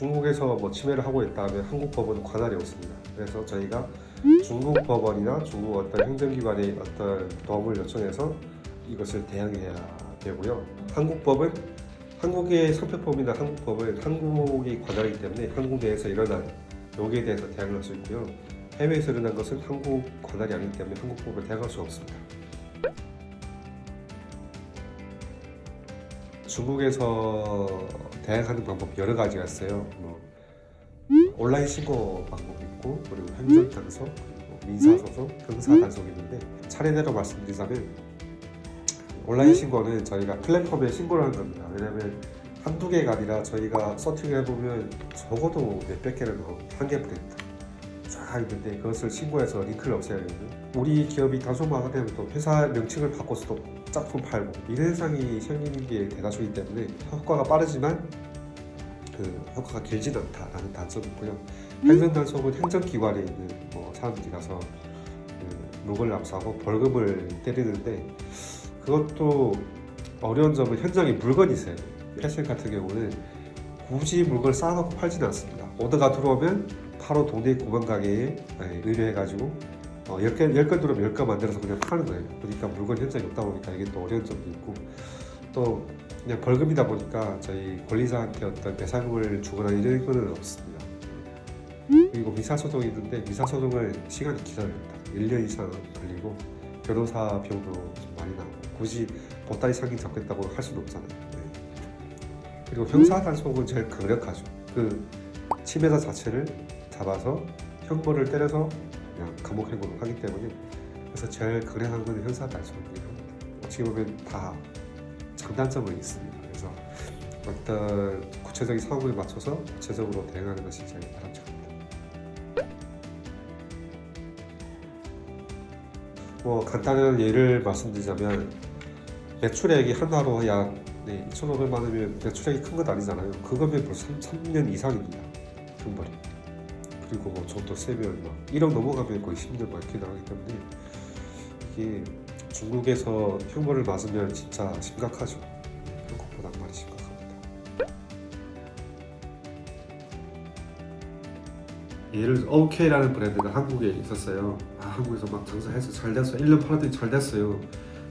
중국에서 뭐 침해를 하고 있다면 한국 법원은 관할이 없습니다. 그래서 저희가 중국 법원이나 중국 어떤 행정기관의 어떤 도움을 요청해서 이것을 대응해야 되고요. 한국 법은 한국의 상표법이나 한국 법은 한국이 관할이기 때문에 한국 내에서 일어난 여기에 대해서 대응할 수 있고요. 해외에서 일어난 것은 한국 관할이 아니기 때문에 한국 법을 대응할 수 없습니다. 중국에서 대응하는 방법 여러 가지가 있어요. 뭐 온라인 신고 방법이 있고 그리고 행정 단속, 그리고 민사 소송, 형사 단속이 있는데 차례대로 말씀드리자면 온라인 신고는 저희가 플랫폼에 신고를 하는 겁니다. 왜냐하면 한두 개가 아니라 저희가 서팅해 보면 적어도 몇백 넣어 한개 브랜드 쫙 있는데 그것을 신고해서 링크를 없애야 되거든요. 우리 기업이 단속만 되면 또 회사 명칭을 바꿔서 또 짝품 팔고 이런 현상이 생기는 게 대다수이기 때문에 효과가 빠르지만 그 효과가 길진 않다라는 단점이 있고요. 행정 단속은 행정기관에 있는 뭐 사람들이라서 그 물건을 압수하고 벌금을 때리는데 그것도 어려운 점은 현장에 물건이 있어요. 패션 같은 경우는 굳이 물건을 쌓아놓고 팔지는 않습니다. 오더가 들어오면 바로 동네 공원 가게에 네, 의뢰해가지고 어, 10개, 10건 들어오면 10건 만들어서 그냥 파는 거예요. 그러니까 물건 현장이 없다 보니까 이게 또 어려운 점도 있고 또 그냥 벌금이다 보니까 저희 권리자한테 어떤 배상금을 주거나 이런 거는 없습니다. 그리고 미사소송이 있는데 미사소송을 시간이 기다립니다. 1년 이상 걸리고 변호사 비용도 좀 많이 나오고 굳이 보따리 상인 잡겠다고 할 수는 없잖아요. 네. 그리고 형사 단속은 제일 강력하죠. 그 침해자 자체를 잡아서 형벌을 때려서 그냥 감옥 행고를 하기 때문에 그래서 제일 강력한 건 형사 합니다. 어떻게 보면 다 장단점은 있습니다. 그래서 어떤 구체적인 상황에 맞춰서 구체적으로 대응하는 것이 제일 바람직합니다. 뭐 간단한 예를 말씀드리자면 매출액이 하나로 약 네, 2,500만 원이면 매출액이 큰 건 아니잖아요. 그거면 벌써 3, 3년 이상입니다. 형벌이. 그리고 뭐 정도 세면 막 1억 넘어가면 거의 10년 많게 나가기 때문에 이게 중국에서 형벌을 맞으면 진짜 심각하죠. 한국보다 많이 심각합니다. 예를 들어 OK라는 브랜드가 한국에 있었어요. 아, 한국에서 막 장사해서 잘 됐어요. 1년 팔았더니 잘 됐어요.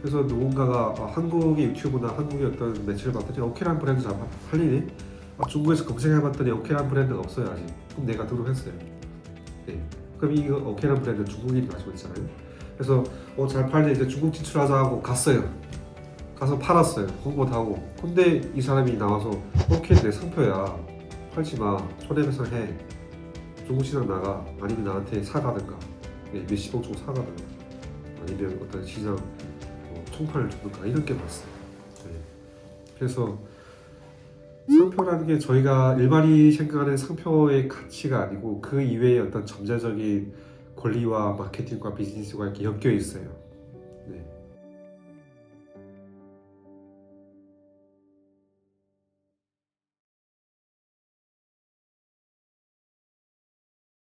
그래서 누군가가 아, 한국의 유튜브나 한국의 어떤 매체를 봤더니 OK라는 브랜드 잘 팔리네. 아, 중국에서 검색해봤더니 OK라는 브랜드가 없어요 아직. 그럼 내가 등록했어요. 네. 그럼 이거 OK라는 브랜드 중국인이 가지고 있잖아요. 그래서 어, 잘 팔네 이제 중국 진출하자 하고 갔어요. 가서 팔았어요. 홍보도 하고. 근데 이 사람이 나와서 오케이 내 상표야. 팔지 마. 손해배상해. 중국 시장 나가. 아니면 나한테 사가든가. 네, 몇십억 주고 사가든가. 아니면 어떤 시장 뭐 총판을 주든가 이런 게 많습니다. 네. 그래서 상표라는 게 저희가 일반이 생각하는 상표의 가치가 아니고 그 이외의 어떤 점재적인 권리와 마케팅과 비즈니스가 이렇게 엮여 있어요.